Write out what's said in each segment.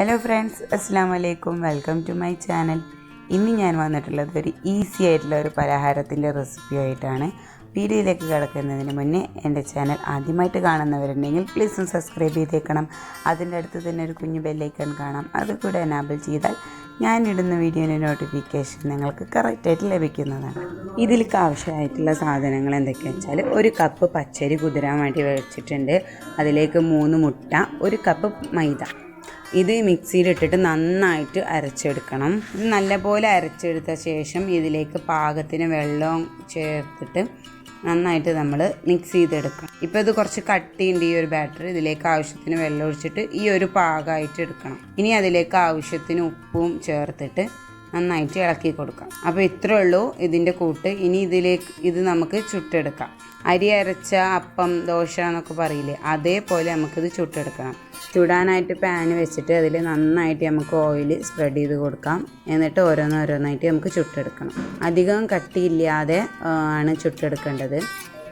Hello friends അസ്സാം വലൈക്കും welcome to my channel ഇന്ന് ഞാൻ വന്നിട്ടുള്ളത് ഒരു ഈസി ആയിട്ടുള്ള ഒരു പലഹാരത്തിന്റെ റെസിപ്പി ആയിട്ടാണ്. വീഡിയോയിലേക്ക് കിടക്കുന്നതിന് മുന്നേ എന്റെ ചാനൽ ആദ്യമായിട്ട് കാണുന്നവരുണ്ടെങ്കിൽ പ്ലീസ് ഒന്ന് സബ്സ്ക്രൈബ് ചെയ്തേക്കണം. അതിന്റെ അടുത്ത് തന്നെ ഒരു കുഞ്ഞു ബെല്ലൈക്കൺ കാണാം. അത് കൂടെ എനാബിൾ ചെയ്താൽ ഞാൻ ഇടുന്ന വീഡിയോന്റെ നോട്ടിഫിക്കേഷൻ നിങ്ങൾക്ക് കറക്റ്റായിട്ട് ലഭിക്കുന്നതാണ്. ഇതിലേക്ക് ആവശ്യമായിട്ടുള്ള സാധനങ്ങൾ എന്തൊക്കെയാണെന്ന് വെച്ചാൽ ഒരു കപ്പ് പച്ചരി കുതിരാൻ വേണ്ടി വെച്ചിട്ടുണ്ട്. അതിലേക്ക് മൂന്ന് മുട്ട ഒരു കപ്പ് മൈദ. ഇത് മിക്സിയിലിട്ടിട്ട് നന്നായിട്ട് അരച്ചെടുക്കണം. ഇത് നല്ലപോലെ അരച്ചെടുത്ത ശേഷം ഇതിലേക്ക് പാകത്തിന് വെള്ളം ചേർത്തിട്ട് നന്നായിട്ട് നമ്മൾ മിക്സ് ചെയ്തെടുക്കണം. ഇപ്പോൾ ഇത് കുറച്ച് കട്ടിയുണ്ട് ഈ ഒരു ബാറ്റർ ഇതിലേക്ക് ആവശ്യത്തിന് വെള്ളം ഒഴിച്ചിട്ട് ഈ ഒരു പാകമായിട്ട് എടുക്കണം. ഇനി അതിലേക്ക് ആവശ്യത്തിന് ഉപ്പും ചേർത്തിട്ട് നന്നായിട്ട് ഇളക്കി കൊടുക്കാം. അപ്പോൾ ഇത്രേ ഉള്ളൂ ഇതിന്റെ കൂട്ട്. ഇനി ഇതിലേക്ക് ഇത് നമുക്ക് ചുട്ടെടുക്കാം. അരി അരച്ച അപ്പം ദോശ എന്നൊക്കെ പറയില്ലേ അതേപോലെ നമുക്കിത് ചുട്ടെടുക്കണം. ചുടാനായിട്ട് പാൻ വെച്ചിട്ട് അതിൽ നന്നായിട്ട് നമുക്ക് ഓയിൽ സ്പ്രെഡ് ചെയ്ത് കൊടുക്കാം. എന്നിട്ട് ഓരോന്നോരോന്നായിട്ട് നമുക്ക് ചുട്ടെടുക്കണം. അധികം കട്ടിയില്ലാതെ ആണ് ചുട്ടെടുക്കേണ്ടത്.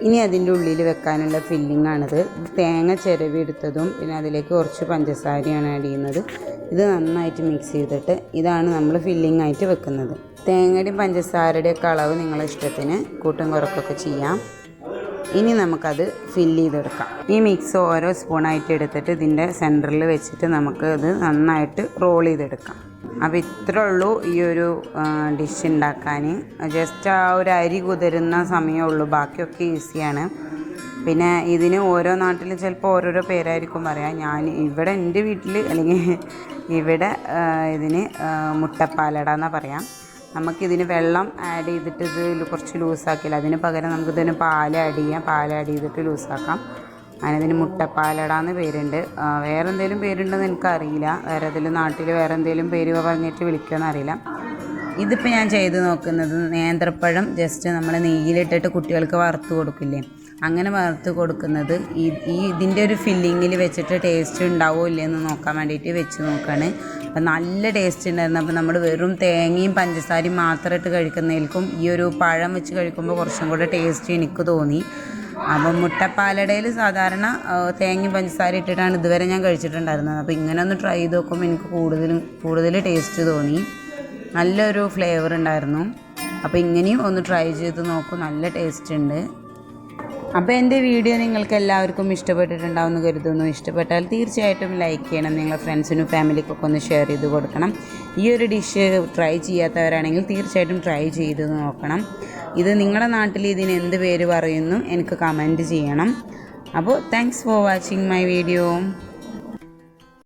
ഇനി അതിന്റെ ഉള്ളിൽ വെക്കാനുള്ള ഫില്ലിംഗ് ആണിത് തേങ്ങ ചിരവി എടുത്തതും പിന്നെ അതിലേക്ക് കുറച്ച് പഞ്ചസാരയാണ് ആഡ് ചെയ്യുന്നത്. ഇത് നന്നായിട്ട് മിക്സ് ചെയ്തിട്ട് ഇതാണ് നമ്മൾ ഫില്ലിംഗ് ആയിട്ട് വെക്കുന്നത്. തേങ്ങയുടെയും പഞ്ചസാരയുടെയും ഒക്കെ അളവ് നിങ്ങളുടെ ഇഷ്ടത്തിന് കൂട്ടും കുറക്കൊക്കെ ചെയ്യാം. ഇനി നമുക്കത് ഫില്ല് ചെയ്തെടുക്കാം. ഈ മിക്സ് ഓരോ സ്പൂണായിട്ട് എടുത്തിട്ട് ഇതിന്റെ സെന്ററിൽ വെച്ചിട്ട് നമുക്ക് ഇത് നന്നായിട്ട് റോൾ ചെയ്തെടുക്കാം. അപ്പോൾ ഇത്രേ ഉള്ളൂ ഈ ഒരു ഡിഷ് ഉണ്ടാക്കാൻ. ജസ്റ്റ് ആ ഒരു അരി കുതിരുന്ന സമയമുള്ളൂ ബാക്കിയൊക്കെ ഈസിയാണ്. പിന്നെ ഇതിന് ഓരോ നാട്ടിൽ ചിലപ്പോൾ ഓരോരോ പേരായിരിക്കും പറയാം. ഞാൻ ഇവിടെ എന്റെ വീട്ടിൽ അല്ലെങ്കിൽ ഇവിടെ ഇതിന് മുട്ടപ്പാലട എന്നാണ് പറയാം. നമുക്കിതിന് വെള്ളം ആഡ് ചെയ്തിട്ട് ഇത് കുറച്ച് ലൂസാക്കില്ല അതിന് പകരം നമുക്കിതിന് പാൽ ആഡ് ചെയ്യാം. പാൽ ആഡ് ചെയ്തിട്ട് ലൂസാക്കാം അങ്ങനെ ഇതിന് മുട്ടപ്പാലട എന്ന് പേരുണ്ട്. വേറെ എന്തെങ്കിലും പേരുണ്ടെന്ന് എനിക്കറിയില്ല. വേറെ ഏതെങ്കിലും നാട്ടിൽ വേറെ എന്തെങ്കിലും പേര് പറഞ്ഞിട്ട് വിളിക്കുമെന്ന് അറിയില്ല ഇതിപ്പോൾ ഞാൻ ചെയ്ത് നോക്കുന്നത് നേന്ത്രപ്പഴം ജസ്റ്റ് നമ്മൾ നെയ്യിലിട്ടിട്ട് കുട്ടികൾക്ക് വറുത്ത് കൊടുക്കില്ലേ? അങ്ങനെ വറുത്ത് കൊടുക്കുന്നത് ഈ ഇതിന്റെ ഒരു ഫില്ലിങ്ങിൽ വെച്ചിട്ട് ടേസ്റ്റ് ഉണ്ടാവോ ഇല്ലയെന്ന് നോക്കാൻ വേണ്ടിയിട്ട് വെച്ച് നോക്കുകയാണ് അപ്പം നല്ല ടേസ്റ്റ് ഉണ്ടായിരുന്നു. അപ്പോൾ നമ്മൾ വെറും തേങ്ങയും പഞ്ചസാരയും മാത്രം ഇട്ട് കഴിക്കുന്നതിൽക്കും ഈ ഒരു പഴം വെച്ച് കഴിക്കുമ്പോൾ കുറച്ചും കൂടെ ടേസ്റ്റ് എനിക്ക് തോന്നി. അപ്പം മുട്ടപ്പാലടയിൽ സാധാരണ തേങ്ങ തേങ്ങയും പഞ്ചസാര ഇട്ടിട്ടാണ് ഇതുവരെ ഞാൻ കഴിച്ചിട്ടുണ്ടായിരുന്നത്. അപ്പോൾ ഇങ്ങനെ ഒന്ന് ട്രൈ ചെയ്ത് നോക്കുമ്പോൾ എനിക്ക് കൂടുതലും കൂടുതൽ ടേസ്റ്റ് തോന്നി. നല്ലൊരു ഫ്ലേവർ ഉണ്ടായിരുന്നു. അപ്പോൾ ഇങ്ങനെയും ഒന്ന് ട്രൈ ചെയ്ത് നോക്കും. നല്ല ടേസ്റ്റ് ഉണ്ട്. അപ്പോൾ എന്റെ വീഡിയോ നിങ്ങൾക്ക് എല്ലാവർക്കും ഇഷ്ടപ്പെട്ടിട്ടുണ്ടാവുമെന്ന് കരുതുന്നു. ഇഷ്ടപ്പെട്ടാൽ തീർച്ചയായിട്ടും ലൈക്ക് ചെയ്യണം. നിങ്ങളുടെ ഫ്രണ്ട്സിനും ഫാമിലിക്കൊക്കെ ഒന്ന് ഷെയർ ചെയ്ത് കൊടുക്കണം. ഈ ഒരു ഡിഷ് ട്രൈ ചെയ്യാത്തവരാണെങ്കിൽ തീർച്ചയായിട്ടും ട്രൈ ചെയ്ത് നോക്കണം. ഇത് നിങ്ങളുടെ നാട്ടിൽ ഇതിന് എന്ത് പേര് പറയുന്നു? എനിക്ക് കമന്റ് ചെയ്യണം. അപ്പോൾ thanks for watching my video